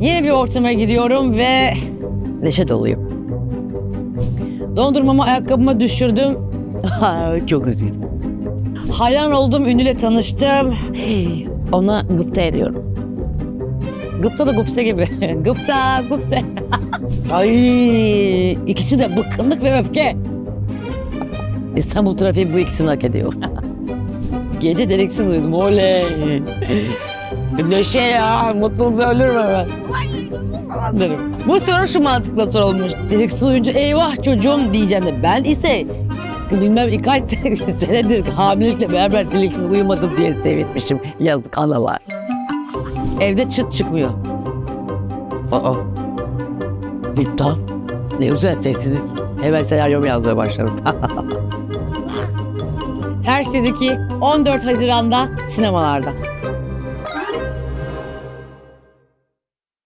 Yeni bir ortama giriyorum ve neşe doluyum. Dondurmamı ayakkabıma düşürdüm. Çok üzüldüm. Hayran olduğum ünlüyle tanıştım. Ona gıpta ediyorum. Gıpta da gupse gibi. gıpta, gupse. Ay, ikisi de bıkkınlık ve öfke. İstanbul trafiği bu ikisini hak ediyor. Gece deliksiz uyudum. Oley. Neşe ya. Mutlulukla ölürüm hemen. Derim. Bu soru şu mantıkla sorulmuş. Deliksiz uyuyunca eyvah çocuğum diyeceğim de. Ben ise bilmem birkaç senedir hamilelikle beraber deliksiz uyumadım diye sevinmişim. Yazık analar. Evde çıt çıkmıyor. Aa. İptal. Ne güzel sessizlik. Hemen senaryomu yazmaya başladım. Ters Yüz 2 14 Haziran'da sinemalarda.